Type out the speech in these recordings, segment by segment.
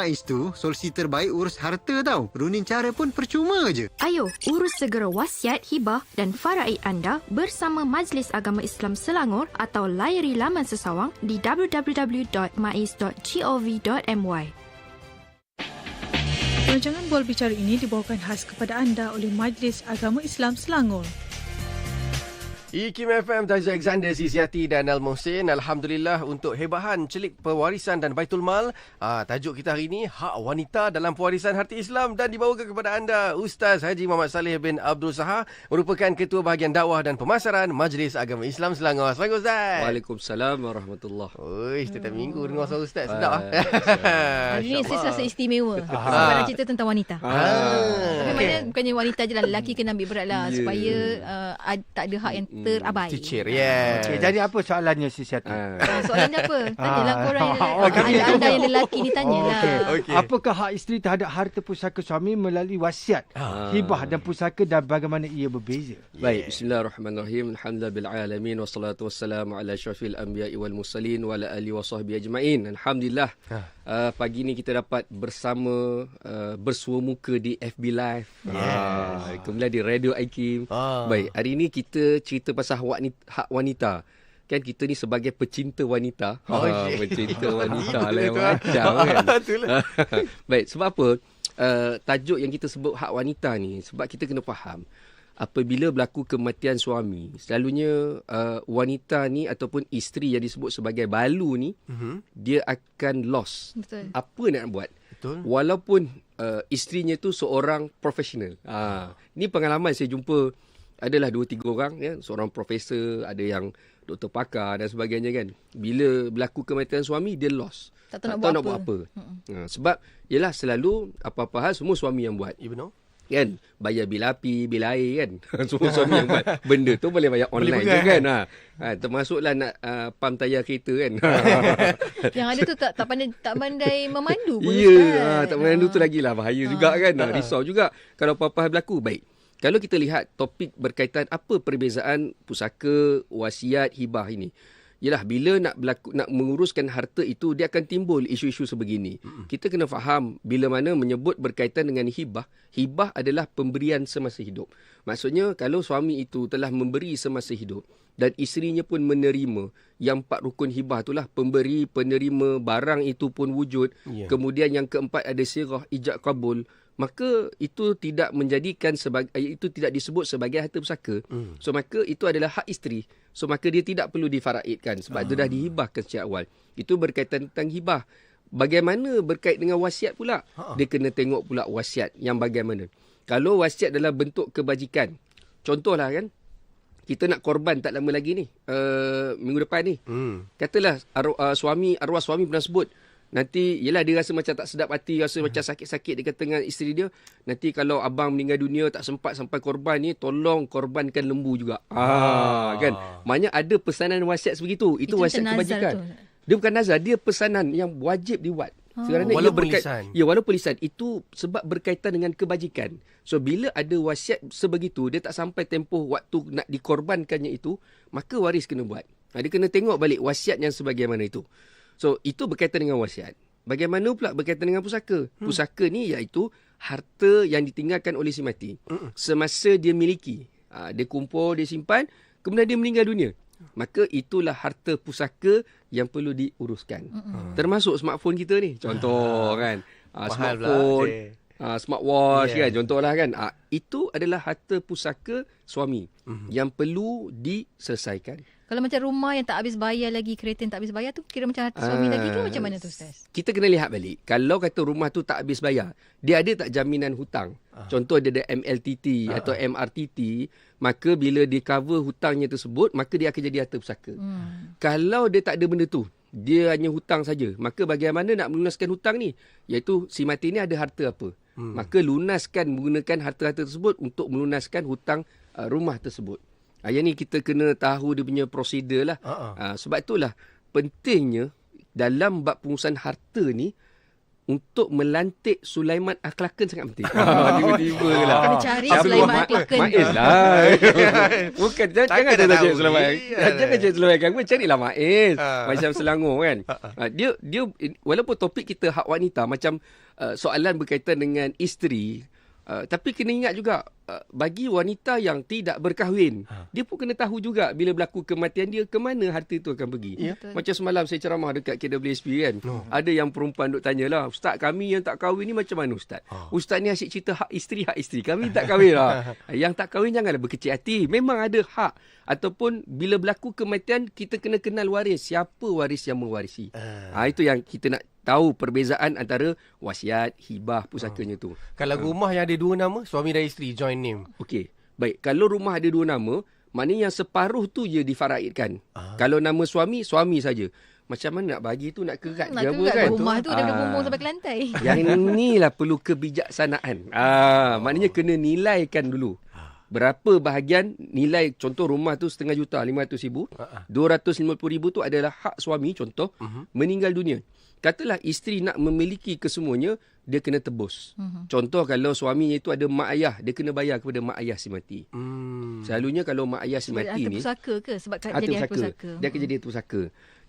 MAIS tu solusi terbaik urus harta tau. Runin cara pun percuma je. Ayo, urus segera wasiat, hibah dan faraid anda bersama Majlis Agama Islam Selangor atau layari laman sesawang di www.mais.gov.my. Perancangan Bual Bicara ini dibawakan khas kepada anda oleh Majlis Agama Islam Selangor. IKIM FM Taza Alexander Sisiati dan Al Mohsin. Alhamdulillah untuk hebahan celik pewarisan dan Baitul Mal. Ah, Tajuk kita hari ini Hak Wanita dalam Pewarisan Harti Islam. Dan dibawakan kepada anda Ustaz Haji Muhammad Saleh bin Abdul Sahar Merupakan Ketua Bahagian Dakwah dan Pemasaran Majlis Agama Islam Selangor. Assalamualaikum Ustaz. Waalaikumsalam warahmatullahi Oi, setiap minggu dengar suara Ustaz. Sedap ah. Hari ni saya rasa istimewa Sebab nak cerita tentang wanita. Ah. Tapi maknanya bukannya wanita je lah. Lelaki kena ambil berat lah Ya. Supaya uh, tak ada hak yang terabai Cicir, yeah. Okey, jadi apa soalannya si Siati? Ah. Ah, Soalan dia apa? Tanyalah Ah. korang yang Oh, kami- anda, anda yang lelaki ni tanyalah okey. Okey. Apakah hak isteri terhadap harta pusaka suami melalui wasiat, Ah. hibah dan pusaka dan bagaimana ia berbeza? Baik, bismillahirrahmanirrahim. Alhamdulillah bil alamin wassalatu wassalamu ala asyrafil anbiya'i wal mursalin wa ala alihi wa sahbihi ajma'in. Alhamdulillah. Uh, pagi ni kita dapat bersama uh, bersua muka di FB Live. Uh, kemudian di Radio IKIM. Ah. Baik, hari ni kita cerita pasal hak wanita, hak wanita. Kan kita ni sebagai pecinta wanita. Oh, shit. pecinta wanita lah yang macam kan. Itulah. Baik, sebab apa? Uh, tajuk yang kita sebut hak wanita ni sebab kita kena faham apabila berlaku kematian suami selalunya uh, wanita ni ataupun isteri yang disebut sebagai balu ni Mhm. dia akan loss Betul apa nak buat Betul. walaupun uh, isterinya tu seorang profesional ha ni pengalaman saya jumpa adalah dua tiga orang ya seorang profesor ada yang doktor pakar dan sebagainya kan bila berlaku kematian suami dia loss Tak tahu nak tahu buat nak apa. buat apa ha, sebab yalah selalu apa-apa hal semua suami yang buat You know? kan bayar bil api bil air kan semua suami yang buat benda tu boleh bayar Boleh online pegang, je kan ha. ha termasuklah nak uh, pam tayar kereta kan Yang ada tu tak tak pandai tak pandai memandu pun Ya, Ustaz. ha, tak menandu tu Ah. lagi lah bahaya juga kan. Ha, risau juga kalau apa-apa hal berlaku. Baik. Kalau kita lihat topik berkaitan apa perbezaan pusaka, wasiat, hibah ini. Yalah bila nak berlaku nak menguruskan harta itu dia akan timbul isu-isu sebegini. Mm-hmm. Kita kena faham bila mana menyebut berkaitan dengan hibah, hibah adalah pemberian semasa hidup. Maksudnya kalau suami itu telah memberi semasa hidup dan isterinya pun menerima yang empat rukun hibah itulah pemberi, penerima, barang itu pun wujud. Ya. Kemudian yang keempat ada sirah, ijab kabul. Maka itu tidak menjadikan sebagai itu tidak disebut sebagai harta pusaka. Hmm. So maka itu adalah hak isteri. So maka dia tidak perlu difaraidkan sebab itu dah dihibahkan sejak awal. Itu berkaitan tentang hibah. Bagaimana berkait dengan wasiat pula? Ha. Dia kena tengok pula wasiat yang bagaimana. Kalau wasiat dalam bentuk kebajikan. Contohlah kan kita nak korban tak lama lagi ni. Uh, minggu depan ni. Hmm. Katalah arwah, uh, suami arwah suami pernah sebut nanti yelah dia rasa macam tak sedap hati rasa macam sakit-sakit dia kata dengan isteri dia nanti kalau abang meninggal dunia tak sempat sampai korban ni tolong korbankan lembu juga ah kan maknanya ada pesanan wasiat sebegitu itu, Itu wasiat kebajikan tu. dia bukan nazar dia pesanan yang wajib dibuat kerana ia Walaupun berkait, lisan. Ya, walaupun lisan. Itu sebab berkaitan dengan kebajikan. So, bila ada wasiat sebegitu, dia tak sampai tempoh waktu nak dikorbankannya itu, maka waris kena buat. Ha, dia kena tengok balik wasiat yang sebagaimana itu. So, itu berkaitan dengan wasiat. Bagaimana pula berkaitan dengan pusaka? Hmm. Pusaka ni iaitu harta yang ditinggalkan oleh si mati. Hmm. Semasa dia miliki. Ha, dia kumpul, dia simpan, kemudian dia meninggal dunia. Maka itulah harta pusaka yang perlu diuruskan. Hmm. Termasuk smartphone kita ni. Contoh kan. Ha, Mahal pula. smartphone, Eh. uh, smartwatch Yeah. yeah. kan contohlah kan uh, itu adalah harta pusaka suami mm-hmm. yang perlu diselesaikan Kalau macam rumah yang tak habis bayar lagi, kereta yang tak habis bayar tu kira macam hati suami Ah. lagi ke macam mana tu Ustaz? kita kena lihat balik kalau kata rumah tu tak habis bayar dia ada tak jaminan hutang contoh dia ada MLTT atau MRTT maka bila dia cover hutangnya tersebut maka dia akan jadi harta pusaka Hmm. Kalau dia tak ada benda tu, dia hanya hutang saja. Maka bagaimana nak melunaskan hutang ni? Iaitu si mati ni ada harta apa? Hmm. Maka lunaskan menggunakan harta-harta tersebut untuk melunaskan hutang uh, rumah tersebut. Yang ni kita kena tahu dia punya prosedur lah. Uh-uh. Uh, sebab itulah pentingnya dalam bab pengurusan harta ni untuk melantik Sulaiman Akhlakan sangat penting. Ah, Tiba-tiba lah. Kena cari Siapa? Sulaiman Ma- Akhlakan. Maiz lah. Bukan, jangan, jangan tahu cari Sulaiman. Jangan cari Sulaiman Akhlakan. Carilah Maiz. Ha. Macam Selangor kan. Ah, Dia, dia walaupun topik kita hak wanita, macam uh, soalan berkaitan dengan isteri, Uh, tapi kena ingat juga bagi wanita yang tidak berkahwin. Ha. dia pun kena tahu juga bila berlaku kematian dia ke mana harta itu akan pergi. Ya. macam semalam saya ceramah dekat KWSP kan. No. ada yang perempuan duk tanyalah ustaz kami yang tak kahwin ni macam mana ustaz? Ha. ustaz ni asyik cerita hak isteri hak isteri. Kami tak kahwin lah. Yang tak kahwin janganlah berkecil hati. Memang ada hak. Ataupun bila berlaku kematian kita kena kenal waris. Siapa waris yang mewarisi? Ha, itu yang kita nak tahu perbezaan antara wasiat hibah pusakanya tu. Kalau rumah yang ada dua nama, suami dan isteri join name. Okey. Baik, kalau rumah ada dua nama, maknanya yang separuh tu je difaraidkan. Ah. Kalau nama suami, suami saja. Macam mana nak bagi tu nak kerat Nak je apa kerat kan? rumah tu daripada Ah. bumbung sampai ke lantai. Yang inilah perlu kebijaksanaan. Ah, maknanya kena nilaikan dulu. Berapa bahagian nilai contoh rumah tu setengah juta, 500 ribu. Ah, ah. 250 ribu tu adalah hak suami contoh Mhm. meninggal dunia. Katalah isteri nak memiliki kesemuanya, dia kena tebus. Mhm. Contoh kalau suaminya itu ada mak ayah, dia kena bayar kepada mak ayah si mati. Hmm. Selalunya kalau mak ayah si mati Harta ni pusaka ke? Sebab harta jadi harta pusaka. pusaka. Dia akan jadi harta pusaka.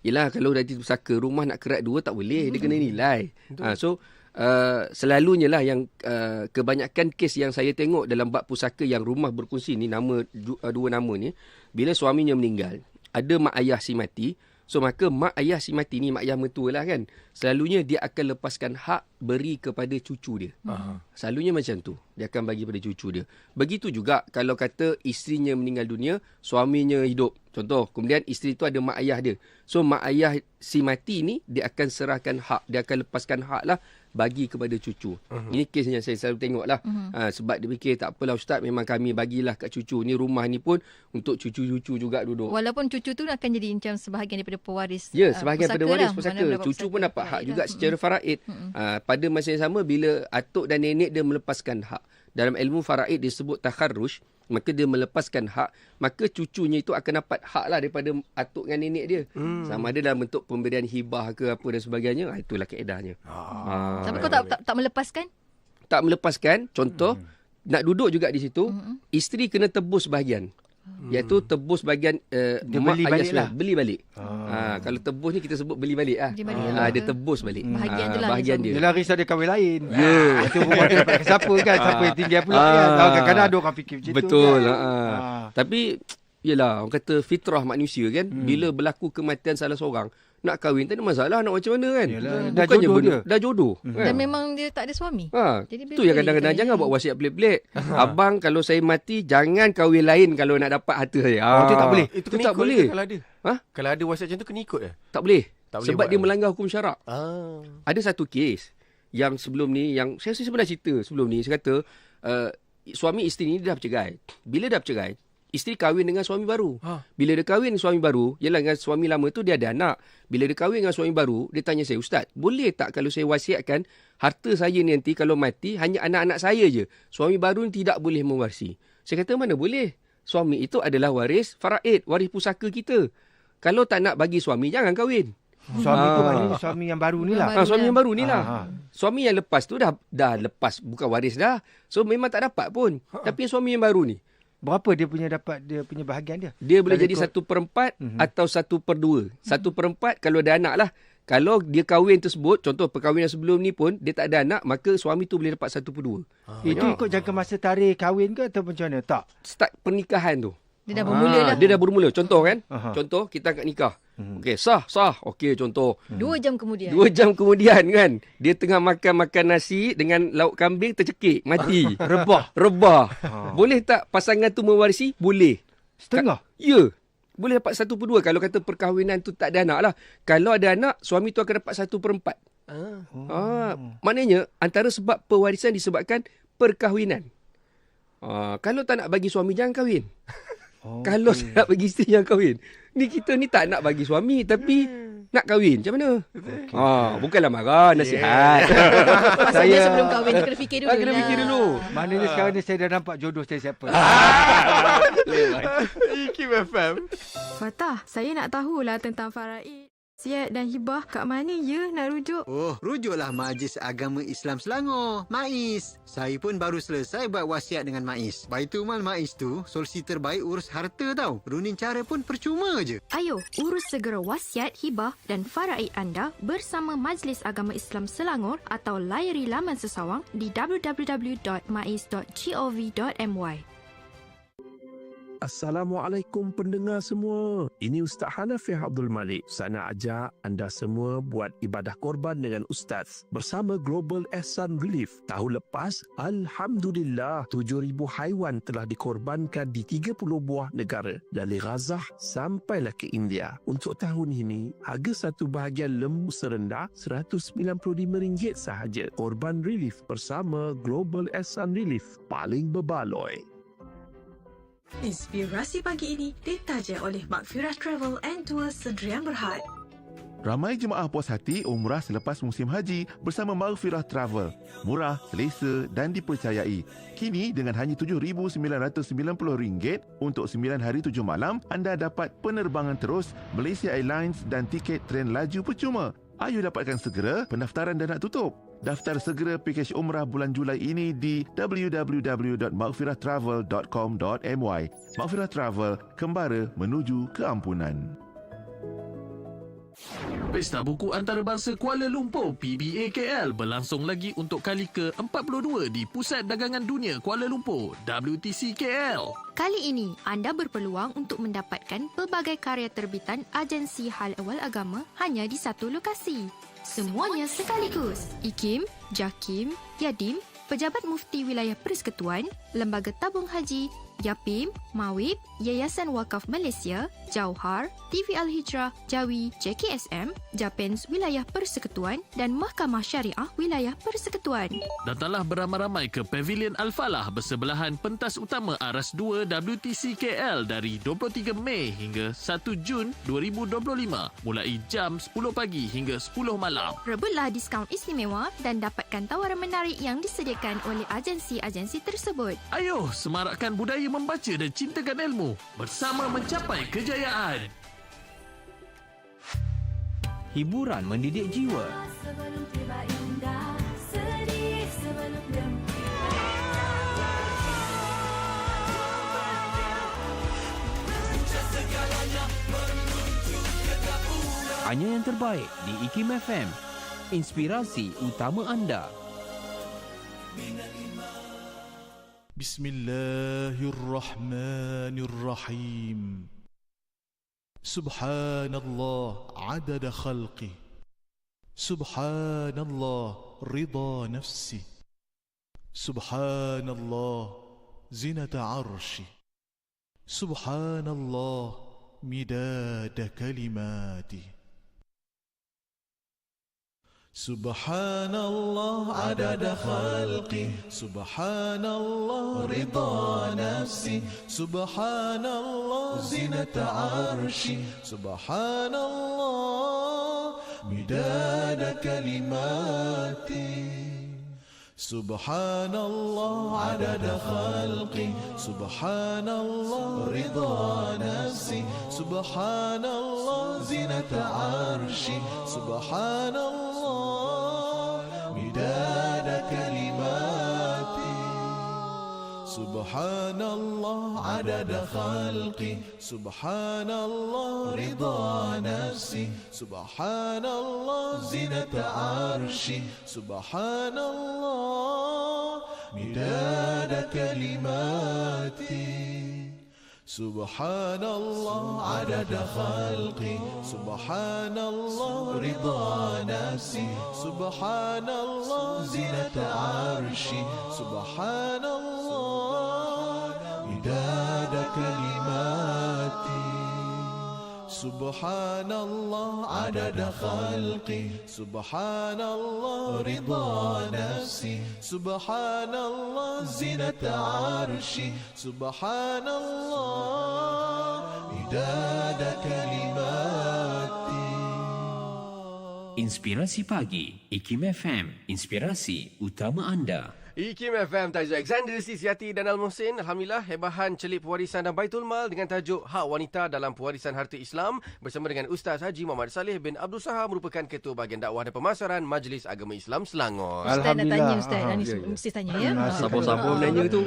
Yelah kalau dah harta pusaka, rumah nak kerat dua tak boleh, dia kena nilai. Ha, so uh, selalunya lah yang uh, kebanyakan kes yang saya tengok dalam bab pusaka yang rumah berkongsi ni nama dua nama ni bila suaminya meninggal, ada mak ayah si mati, So maka mak ayah si mati ni mak ayah mertua lah kan. Selalunya dia akan lepaskan hak beri kepada cucu dia. Aha. Selalunya macam tu. Dia akan bagi pada cucu dia. Begitu juga kalau kata isterinya meninggal dunia, suaminya hidup. Contoh, kemudian isteri tu ada mak ayah dia. So mak ayah si mati ni dia akan serahkan hak, dia akan lepaskan hak lah bagi kepada cucu. Uh-huh. Ini kes yang saya selalu tengok lah. Uh-huh. Ha, sebab dia fikir tak apalah ustaz memang kami bagilah kat cucu. Ni rumah ni pun untuk cucu-cucu juga duduk. Walaupun cucu tu akan jadi macam sebahagian daripada pewaris Ya, ah, sebahagian pusaka pada waris lah. pusaka. Mendapat Cucu pun dapat hak faraid juga lah. secara faraid. Uh, pada masa yang sama bila atuk dan nenek dia melepaskan hak. Dalam ilmu faraid disebut takharrush, maka dia melepaskan hak, maka cucunya itu akan dapat hak lah daripada atuk dengan nenek dia. Hmm. Sama ada dalam bentuk pemberian hibah ke apa dan sebagainya. Ah, itulah kaedahnya. Ah. Tapi kau tak, tak tak melepaskan? tak melepaskan, contoh, nak duduk juga di situ, isteri kena tebus bahagian. Iaitu tebus bahagian uh, Dia mak beli ayah balik lah. Beli balik. Ha, kalau tebus ni kita sebut beli balik ah. Beli balik. Ah, dia tebus balik. Bahagian Ah, tu lah bahagian dia. Yelah risau dia kahwin lain. Ya. Itu rumah tak dapat siapa kan. Siapa yang tinggal pula kan. Ah. Kadang-kadang ada orang fikir macam tu Betul. kan. Ha. Ah. Tapi Yelah, orang kata fitrah manusia kan. Hmm. Bila berlaku kematian salah seorang, nak kahwin tak ada masalah nak macam mana kan. Yelah, Hmm. dah jodoh benda- dia. Dah jodoh. Hmm. Dan memang dia tak ada suami. Ha, Jadi tu yang kadang-kadang jangan buat wasiat pelik-pelik. Abang kalau saya mati jangan kahwin lain kalau nak dapat harta saya. Oh, tu tak boleh? Itu Itu kena tak ikut boleh. Kalau ada. Ha? Kalau ada wasiat macam tu kena ikut eh? Tak boleh. Tak boleh Sebab buat dia lah. melanggar hukum syarak. Ah. Ada satu kes yang sebelum ni yang saya pernah cerita sebelum ni saya kata uh, suami isteri ni dah bercerai. Bila dah bercerai, isteri kahwin dengan suami baru. Ha. Bila dia kahwin dengan suami baru, ialah dengan suami lama tu dia ada anak. Bila dia kahwin dengan suami baru, dia tanya saya, "Ustaz, boleh tak kalau saya wasiatkan harta saya ni nanti kalau mati hanya anak-anak saya je. Suami baru ni tidak boleh mewarisi." Saya kata, "Mana boleh? Suami itu adalah waris faraid, waris pusaka kita. Kalau tak nak bagi suami, jangan kahwin." Suami tu Ah. maknanya suami yang baru ni lah. Ha, suami yang baru ni lah. Ah, ah. Suami yang lepas tu dah dah lepas bukan waris dah. So memang tak dapat pun. Ha. Tapi suami yang baru ni Berapa dia punya dapat dia punya bahagian dia? dia boleh jadi ikut- satu per empat Mhm. atau satu per dua. Satu per empat kalau ada anak lah. Kalau dia kahwin tersebut, contoh perkahwinan sebelum ni pun dia tak ada anak, maka suami tu boleh dapat satu per dua. Itu ikut jangka masa tarikh kahwin ke atau macam mana? Tak. Start pernikahan tu. Dia dah bermula Ah, dah. Dia dah bermula. Contoh kan? Aha. Contoh kita akad nikah. Mhm. Okey, sah, sah. Okey, contoh. Dua jam kemudian. Dua jam kemudian kan, dia tengah makan-makan nasi dengan lauk kambing tercekik, mati. Rebah. Rebah. Ha. Boleh tak pasangan tu mewarisi? Boleh. Setengah. Ya. Boleh dapat satu per dua kalau kata perkahwinan tu tak ada anak lah. Kalau ada anak, suami tu akan dapat satu per empat. Ah. Oh. Ah, maknanya antara sebab pewarisan disebabkan perkahwinan. Ah, kalau tak nak bagi suami, jangan kahwin. Oh. Kalau nak bagi isteri, jangan kahwin. Ni kita ni tak nak bagi suami tapi nak kahwin. Macam mana? Ah, bukanlah marah, nasihat. Maksudnya Saya- sebelum kahwin dia kena fikir dulu Ah, kena lah. fikir dulu. Maknanya sekarang ni saya dah nampak jodoh saya siapa. IKIM FM. Fatah, saya nak tahulah tentang faraid. Wasiat dan hibah kat mana ya nak rujuk? Oh, rujuklah Majlis Agama Islam Selangor, MAIS. Saya pun baru selesai buat wasiat dengan MAIS. Baitul Mal MAIS tu solusi terbaik urus harta tau. Runin cara pun percuma je. Ayo, urus segera wasiat, hibah dan faraid anda bersama Majlis Agama Islam Selangor atau layari laman sesawang di www.mais.gov.my. Assalamualaikum pendengar semua. Ini Ustaz Hanafi Abdul Malik. Saya nak ajak anda semua buat ibadah korban dengan Ustaz bersama Global Ehsan Relief. Tahun lepas, Alhamdulillah, 7,000 haiwan telah dikorbankan di 30 buah negara. Dari Gazah sampailah ke India. Untuk tahun ini, harga satu bahagian lembu serendah RM195 sahaja. Korban Relief bersama Global Ehsan Relief. Paling berbaloi. Inspirasi pagi ini ditaja oleh Makfirah Travel and Tours Sedrian Berhad. Ramai jemaah puas hati umrah selepas musim haji bersama Maghfirah Travel. Murah, selesa dan dipercayai. Kini dengan hanya RM7,990 untuk 9 hari 7 malam, anda dapat penerbangan terus Malaysia Airlines dan tiket tren laju percuma. Ayo dapatkan segera, pendaftaran dah nak tutup. Daftar segera pakej umrah bulan Julai ini di www.maghfirahtravel.com.my. Maghfirah Travel, kembara menuju keampunan. Pesta Buku Antarabangsa Kuala Lumpur PBAKL berlangsung lagi untuk kali ke-42 di Pusat Dagangan Dunia Kuala Lumpur WTC KL. Kali ini, anda berpeluang untuk mendapatkan pelbagai karya terbitan agensi hal awal agama hanya di satu lokasi. Semuanya sekaligus. IKIM, JAKIM, YADIM, Pejabat Mufti Wilayah Persekutuan, Lembaga Tabung Haji, YAPIM, MAWIP, Yayasan Wakaf Malaysia, Jauhar, TV Al-Hijrah, Jawi, JKSM, Japens Wilayah Persekutuan dan Mahkamah Syariah Wilayah Persekutuan. Datanglah beramai-ramai ke Pavilion Al-Falah bersebelahan pentas utama Aras 2 WTC KL dari 23 Mei hingga 1 Jun 2025 mulai jam 10 pagi hingga 10 malam. Rebutlah diskaun istimewa dan dapatkan tawaran menarik yang disediakan oleh agensi-agensi tersebut. Ayo semarakkan budaya membaca dan cintakan ilmu bersama mencapai kejayaan. Hiburan mendidik jiwa. Hanya yang terbaik di IKIM FM. Inspirasi utama anda. بسم الله الرحمن الرحيم سبحان الله عدد خلقه سبحان الله رضا نفسه سبحان الله زنة عرشه سبحان الله مداد كلماته سبحان الله عدد خلقه سبحان الله رضا نفسه سبحان الله زنة عرشه سبحان الله مداد كلماته سبحان الله عدد خلقه سبحان الله رضا نفسه سبحان الله زنة عرشه سبحان الله مداد كلماته سبحان الله عدد خلقه سبحان الله رضا نفسه سبحان الله زنة عرشه سبحان الله مداد كلماته سبحان الله عدد خلقه سبحان الله رضا نفسه سبحان الله زنة عرشه سبحان الله مداد سبحان الله عدد خلقه سبحان الله رضا نفسه سبحان الله زنة عرشه سبحان الله مداد كلماته Inspirasi pagi. IKIM FM. Inspirasi utama anda. IKIM FM tajuk Alexander Sisiati dan Al Muhsin. Alhamdulillah hebahan celip pewarisan dan Baitul Mal dengan tajuk Hak Wanita dalam Pewarisan Harta Islam bersama dengan Ustaz Haji Muhammad Saleh bin Abdul Sahar merupakan Ketua Bahagian Dakwah dan Pemasaran Majlis Agama Islam Selangor. Ustaz nak tanya Ustaz. Ah, Ani ya, ya. mesti tanya ya. Sabar-sabar Ah. menanya tu.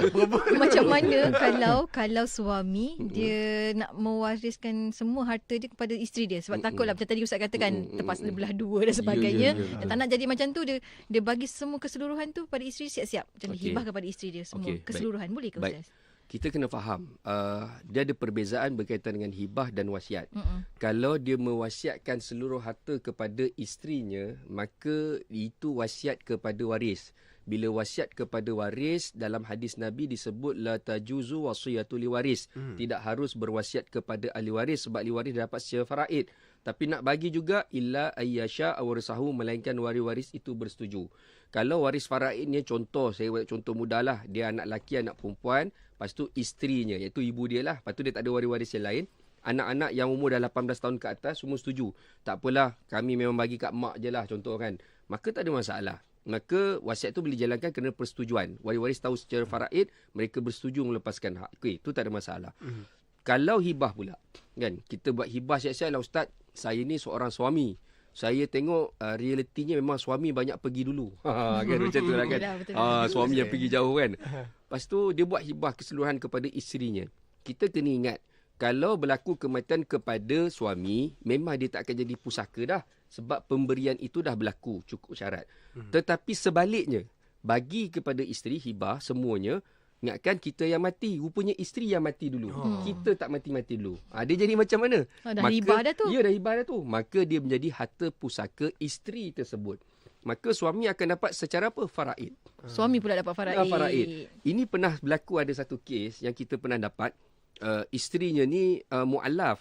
Macam mana kalau kalau suami dia nak mewariskan semua harta dia kepada isteri dia sebab takutlah macam tadi Ustaz katakan terpaksa belah dua dan Ya, sebagainya. ya, ya. Dan tak nak jadi macam tu dia dia bagi semua keseluruhan tu pada isteri siap-siap. Macam Okey. hibah kepada isteri dia semua baik. keseluruhan boleh ke Baik. Ustaz? Kita kena faham, uh, dia ada perbezaan berkaitan dengan hibah dan wasiat. Mm-mm. Kalau dia mewasiatkan seluruh harta kepada isterinya, maka itu wasiat kepada waris. Bila wasiat kepada waris dalam hadis Nabi disebut la tajuzu wasiyatu li waris. Hmm. Tidak harus berwasiat kepada ahli waris sebab ahli waris dapat secara faraid. Tapi nak bagi juga illa ayyasha awarisahu melainkan waris-waris itu bersetuju. Kalau waris faraidnya contoh, saya buat contoh mudah lah. Dia anak lelaki, anak perempuan. Lepas tu isterinya, iaitu ibu dia lah. Lepas tu dia tak ada waris-waris yang lain. Anak-anak yang umur dah 18 tahun ke atas semua setuju. Tak apalah, kami memang bagi kat mak je lah contoh kan. Maka tak ada masalah. Maka wasiat tu boleh jalankan kerana persetujuan. Waris-waris tahu secara faraid, mereka bersetuju melepaskan hak. Okey, itu tak ada masalah. Mhm. Kalau hibah pula, kan? Kita buat hibah siap-siap lah Ustaz. Saya ni seorang suami. Saya tengok uh, realitinya memang suami banyak pergi dulu. Ha, kan macam tu lah kan. Betul. Ah, suami yang pergi jauh kan. Lepas tu dia buat hibah keseluruhan kepada isterinya. Kita kena ingat kalau berlaku kematian kepada suami, memang dia tak akan jadi pusaka dah sebab pemberian itu dah berlaku cukup syarat. Hmm. Tetapi sebaliknya, bagi kepada isteri hibah semuanya Ingatkan kita yang mati, rupanya isteri yang mati dulu. Oh. Kita tak mati-mati dulu. Ha, dia jadi macam mana? Oh, dah hibah dah tu. Ya, dah hibah dah tu. Maka dia menjadi harta pusaka isteri tersebut. Maka suami akan dapat secara apa? Faraid. Suami pula dapat faraid. Ah, faraid. Ini pernah berlaku ada satu kes yang kita pernah dapat. Uh, isterinya ni uh, mu'alaf.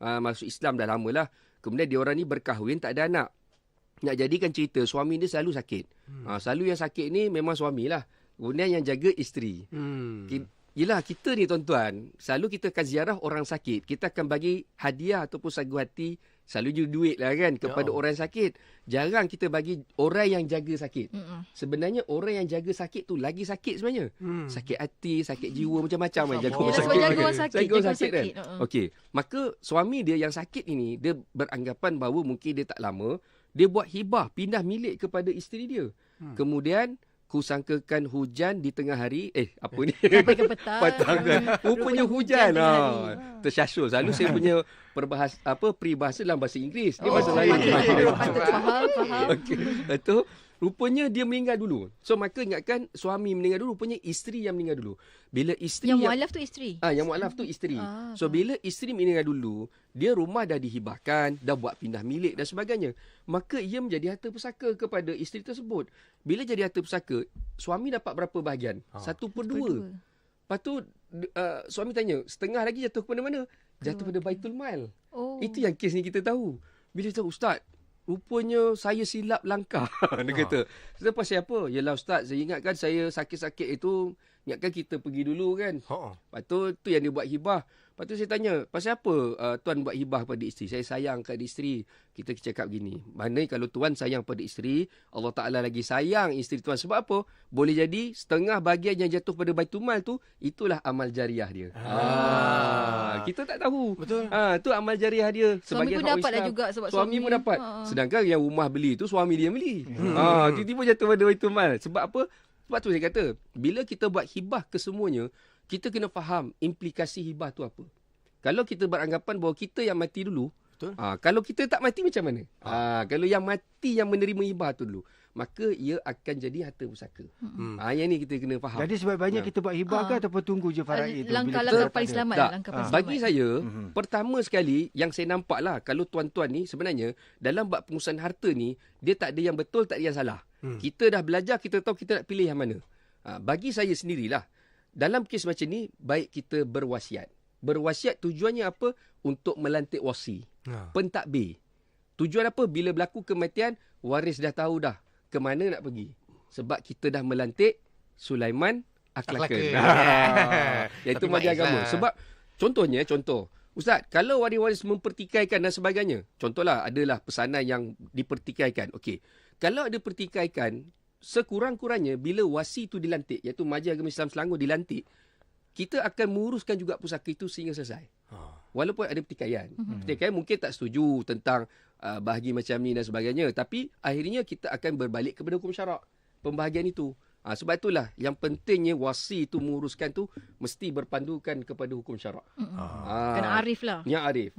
Uh, masuk Islam dah lama lah. Kemudian dia orang ni berkahwin tak ada anak. Nak jadikan cerita suami dia selalu sakit. Hmm. Uh, selalu yang sakit ni memang suami lah. Kemudian yang jaga isteri. Hmm. Ki- Yelah kita ni tuan-tuan Selalu kita akan ziarah orang sakit Kita akan bagi hadiah ataupun sagu hati Selalu juga duit lah kan Kepada Ya. orang sakit Jarang kita bagi orang yang jaga sakit Mm-mm. Sebenarnya orang yang jaga sakit tu Lagi sakit sebenarnya Hmm. Sakit hati, sakit jiwa macam-macam kan jaga orang sakit. jaga orang sakit, Jaga orang sakit kan uh-uh. Okey Maka suami dia yang sakit ini Dia beranggapan bahawa mungkin dia tak lama Dia buat hibah Pindah milik kepada isteri dia Hmm. Kemudian Kusangkakan hujan di tengah hari Eh apa ni Sampai ke petang. Petang kan Rupanya hujan, ha. hari. Tersyasul Selalu saya punya Perbahas apa Peribahasa dalam bahasa Inggeris Dia Oh, bahasa lain Patut faham, faham. Okey. Itu Rupanya dia meninggal dulu. So maka ingatkan suami meninggal dulu rupanya isteri yang meninggal dulu. Bila isteri Yang mualaf tu isteri. Ah, yang mualaf tu isteri. Ah, so bila isteri meninggal dulu, dia rumah dah dihibahkan, dah buat pindah milik dan sebagainya. Maka ia menjadi harta pusaka kepada isteri tersebut. Bila jadi harta pusaka, suami dapat berapa bahagian? Ah. Satu per dua. Lepas tu uh, suami tanya, setengah lagi jatuh kepada mana? Jatuh pada Baitul Mal. Oh. Itu yang kes ni kita tahu. Bila dia tahu, Ustaz, rupanya saya silap langkah. dia kata, Ustaz pasal apa? Yalah Ustaz, saya ingatkan saya sakit-sakit itu, ingatkan kita pergi dulu kan. Ha. Lepas tu, tu yang dia buat hibah. Lepas tu saya tanya, pasal apa uh, Tuan buat hibah pada isteri? Saya sayang pada isteri. Kita cakap gini, mana kalau Tuan sayang pada isteri, Allah Ta'ala lagi sayang isteri Tuan. Sebab apa? Boleh jadi setengah bahagian yang jatuh pada Baitul Mal tu, itulah amal jariah dia. Ah. Kita tak tahu. Betul. Ah, tu amal jariah dia. Suami pun dapat lah juga sebab suami, suami pun dapat. Ha. Sedangkan yang rumah beli tu suami dia yang beli. Hmm. Ah, tiba-tiba jatuh pada Baitul Mal. Sebab apa? Sebab tu saya kata, bila kita buat hibah ke semuanya, kita kena faham implikasi hibah tu apa. Kalau kita beranggapan bahawa kita yang mati dulu, Betul. ah, kalau kita tak mati macam mana? Ah, kalau yang mati yang menerima hibah tu dulu, maka ia akan jadi harta pusaka. Hmm. Ah, yang ni kita kena faham. Jadi sebaik-baiknya Ya. kita buat hibah ke Ah. ataupun tunggu je faraid tu? Langkah-langkah bila paling selamat. Tak. Langkah paling Ah. selamat. Bagi saya, Mhm. pertama sekali yang saya nampak lah kalau tuan-tuan ni sebenarnya dalam bab pengurusan harta ni, dia tak ada yang betul, tak ada yang salah. Hmm. Kita dah belajar, kita tahu kita nak pilih yang mana. Ha, bagi saya sendirilah, dalam kes macam ni, baik kita berwasiat. Berwasiat tujuannya apa? Untuk melantik wasi. Ha. Pentadbir. Tujuan apa? Bila berlaku kematian, waris dah tahu dah ke mana nak pergi. Sebab kita dah melantik Sulaiman. Ha. Iaitu Tapi majlis agama. lah. Sebab contohnya, contoh. Ustaz, kalau waris-waris mempertikaikan dan sebagainya. Contohlah, adalah pesanan yang dipertikaikan. Okey. Kalau ada pertikaikan, sekurang-kurangnya bila wasi itu dilantik iaitu Majlis Agama Islam Selangor dilantik kita akan menguruskan juga pusaka itu sehingga selesai. Walaupun ada pertikaian. Mhm. Pertikaian mungkin tak setuju tentang uh, bahagi macam ni dan sebagainya. Tapi akhirnya kita akan berbalik kepada hukum syarak. Pembahagian itu. Ha, sebab itulah yang pentingnya wasi itu menguruskan tu mesti berpandukan kepada hukum syarak. Ha, Kena arif lah. Yang arif.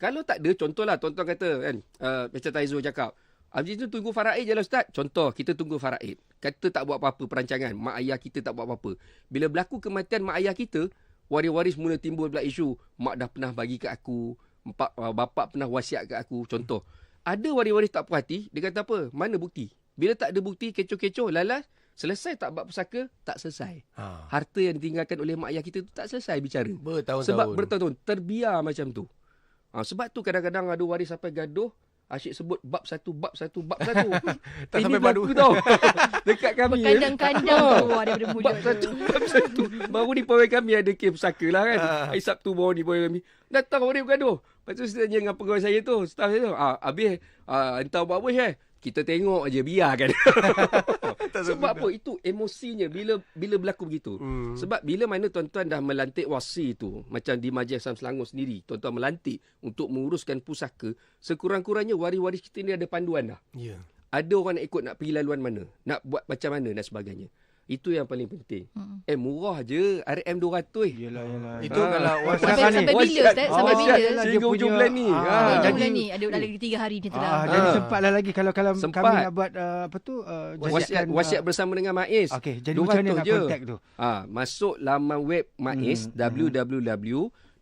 Kalau tak ada, contohlah, tuan-tuan kata kan, uh, macam Taizo cakap, Habis itu tunggu faraid je lah Ustaz. Contoh, kita tunggu faraid. Kata tak buat apa-apa perancangan. Mak ayah kita tak buat apa-apa. Bila berlaku kematian mak ayah kita, waris-waris mula timbul pula isu. Mak dah pernah bagi kat aku. Uh, bapak pernah wasiat kat aku. Contoh. Ada waris-waris tak puas hati. Dia kata apa? Mana bukti? Bila tak ada bukti, kecoh-kecoh, lalas. Selesai tak bab pusaka? Tak selesai. Ha. Harta yang ditinggalkan oleh mak ayah kita tu tak selesai bicara. Bertahun-tahun. Sebab bertahun-tahun terbiar macam tu. Ha, sebab tu kadang-kadang ada waris sampai gaduh. Asyik sebut bab satu, bab satu, bab satu. Tak Ini sampai berlaku tau. Dekat kami. ya. Berkandang-kandang Ha. keluar daripada mulut Bab satu, bab satu. Baru di pawai kami ada kes pusaka lah kan. Hari Sabtu baru di pawai kami. Datang orang bergaduh. Lepas tu saya tanya dengan pegawai saya tu. Staff saya tu. Ah, habis ah, entah buat apa Syah. Kita tengok je biarkan. Sebab apa? Itu emosinya bila bila berlaku begitu. Hmm. Sebab bila mana tuan-tuan dah melantik wasi tu, macam di Majlis Islam Selangor sendiri, tuan-tuan melantik untuk menguruskan pusaka, sekurang-kurangnya waris-waris kita ni ada panduan dah. Ya. Ada orang nak ikut nak pergi laluan mana, nak buat macam mana dan sebagainya. Itu yang paling penting. Hmm. Eh murah je RM 200 eh. Yelah, yelah. Itu kalau Sampai, Sekarang ni. sampai bila Wasiat. Ustaz? Oh, Sampai bila? wasiat dia Sehingga hujung bulan ni. Ah, Ah, Hujung jadi- bulan ni. Ada lagi tiga hari ni tu lah. Ah, jadi Ah. sempatlah lagi kalau kalau Sempat. kami nak buat uh, apa tu uh, Wasiat, jadikan, uh, wasiat bersama dengan MAIS. Okey, jadi macam mana nak contact tu? Ha, masuk laman web MAIS Hmm,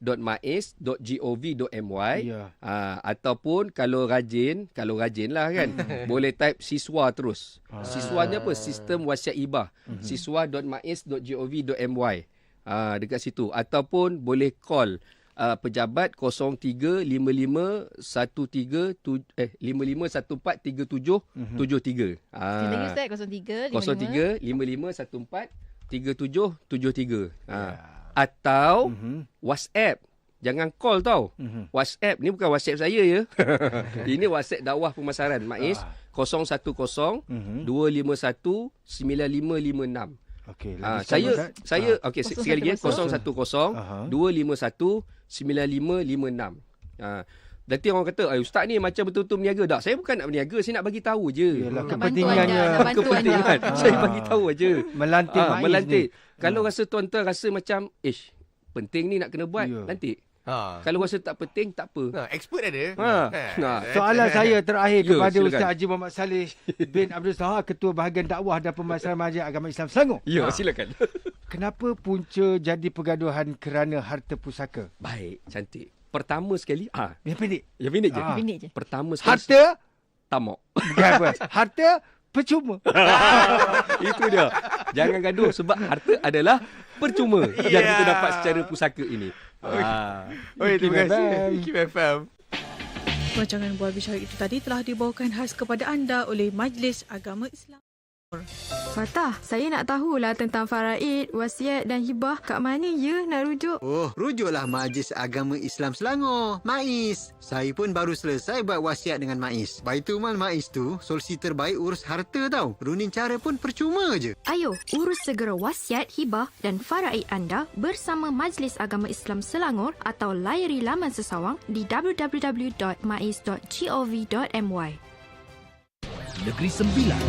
www.mais.gov.my Ya. ha, ataupun kalau rajin, kalau rajin lah kan, boleh type siswa terus. Ah. Siswanya apa? Sistem wasiat ibah. Mhm. siswa.mais.gov.my. Ha, dekat situ ataupun boleh call Uh, pejabat 035513 tu, eh 55143773. Mhm. Ah. Sekali lagi Ustaz. 03 03 5514 3773. Ha. Atau Mhm. WhatsApp. Jangan call tau. Mhm. WhatsApp ni bukan WhatsApp saya ya. Ini WhatsApp dakwah pemasaran MAIS Ah. 010 Mhm. 251 9556. Okey, lagi saya Ustaz. saya Ah. okey sekali lagi ya 010 Aha. 251 9556. Ha. Nanti orang kata, "Ay ustaz ni macam betul-betul berniaga." Tak, saya bukan nak berniaga, saya nak bagi tahu je. Yalah, Nak bantu kepentingannya. anda, nak bantu Kepentingan. anda. Saya bagi tahu. Melantik Ah, MAIS melantik. ni. Kalau Ah. rasa tuan-tuan rasa macam, "Ish, penting ni nak kena buat." Ya. Lantik. Ha. Kalau rasa tak penting, tak apa. Nah, expert ada. Ha. Nah. Soalan saya terakhir Ya, kepada silakan. Ustaz Haji Muhammad Saleh bin Abdul Sahar, Ketua Bahagian Dakwah dan Pemasaran Majlis Agama Islam Selangor. Ya, Ah. silakan. Kenapa punca jadi pergaduhan kerana harta pusaka? Baik, cantik. Pertama sekali, ah, Yang pendek. yang pendek je. Ah. Minit je. Pertama sekali, Harta tamak. bukan apa. Harta percuma. Itu dia. Jangan gaduh sebab harta adalah percuma yang kita dapat secara pusaka ini. Ah. Oi, terima kasih. Ikim FM. Rancangan Bual Bicara itu tadi telah dibawakan khas kepada anda oleh Majlis Agama Islam. Fatah, saya nak tahulah tentang faraid, wasiat dan hibah. Kat mana ya nak rujuk? Oh, rujuklah Majlis Agama Islam Selangor, MAIS. Saya pun baru selesai buat wasiat dengan MAIS. Baitul Mal MAIS tu solusi terbaik urus harta tau. Runin cara pun percuma je. Ayo, urus segera wasiat, hibah dan faraid anda bersama Majlis Agama Islam Selangor atau layari laman sesawang di www.mais.gov.my. Negeri Sembilan